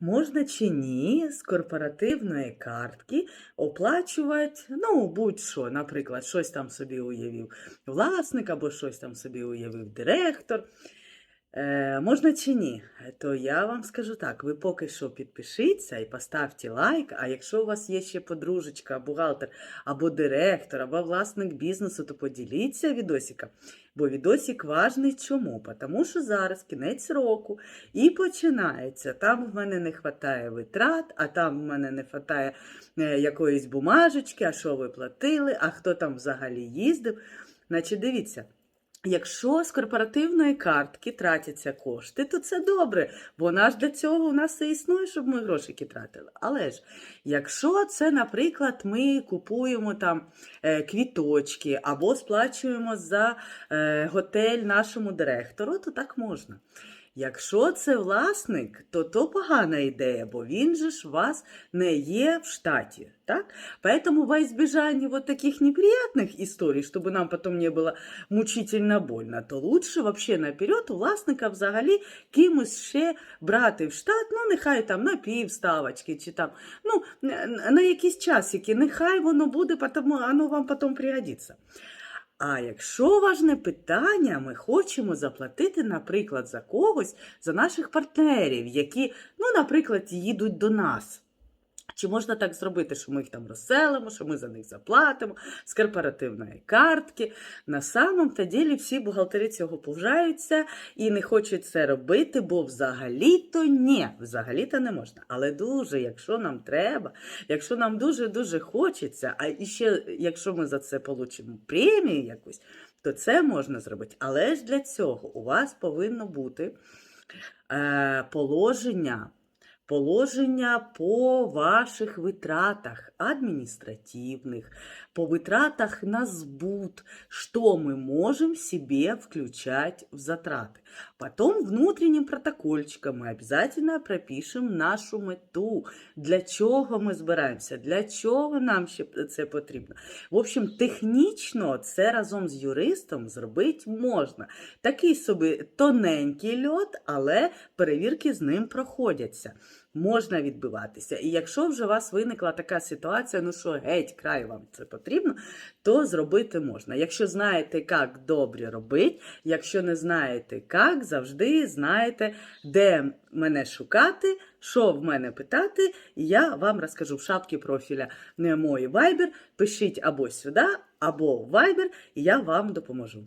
можна чи ні з корпоративної картки оплачувати, ну, будь-що, наприклад, щось там собі уявив власник або щось там собі уявив директор. Е, можна чи ні? То я вам скажу так: ви поки що підпишіться і поставте лайк. А якщо у вас є ще подружечка, бухгалтер або директор, або власник бізнесу, то поділіться відосиком. Бо відосик важний чому? Тому що зараз кінець року і починається. Там в мене не вистачає витрат, а там в мене не вистачає е, якоїсь бумажечки, а що ви платили, а хто там взагалі їздив. Значить, дивіться. Якщо з корпоративної картки тратяться кошти, то це добре, бо вона ж для цього у нас і існує, щоб ми грошики тратили. Але ж, якщо це, наприклад, ми купуємо там е, квіточки або сплачуємо за е, готель нашому директору, то так можна. Якщо це власник, то то погана ідея, бо він же ж у вас не є в штаті. Так? Поэтому во избежание вот таких неприятных историй, чтобы нам потом не было мучительно больно, то лучше вообще наперед у власника взагалі кимось ще брати в штат, ну нехай там на півставочки чи там, ну на- на якісь часики, нехай воно буде, потому воно вам потім пригодиться. А якщо важне питання, ми хочемо заплатити, наприклад, за когось, за наших партнерів, які, ну, наприклад, їдуть до нас. Чи можна так зробити, що ми їх там розселимо, що ми за них заплатимо з корпоративної картки? На самом та ділі всі бухгалтери цього повжаються і не хочуть це робити, бо взагалі-то ні, взагалі-то не можна. Але дуже, якщо нам треба, якщо нам дуже-дуже хочеться, а ще якщо ми за це получимо премію якусь, то це можна зробити. Але ж для цього у вас повинно бути е, положення. Положення по ваших витратах административных, по витратах на сбут, что мы можем себе включать в затраты. Потом внутренним протокольчиком мы обязательно пропишем нашу мету, для чого ми збираємося, для чого нам ще це потрібно. В общем, технічно це разом з юристом зробити можна. Такий собі тоненький льот, але перевірки з ним проходяться. Можна відбиватися. І якщо вже у вас виникла така ситуація, ну що геть, край вам це потрібно, то зробити можна. Якщо знаєте, як добре робити, якщо не знаєте, як, завжди знаєте, де мене шукати, що в мене питати, і я вам розкажу в шапці профіля мой Viber. Пишіть або сюди, або в Viber, і я вам допоможу.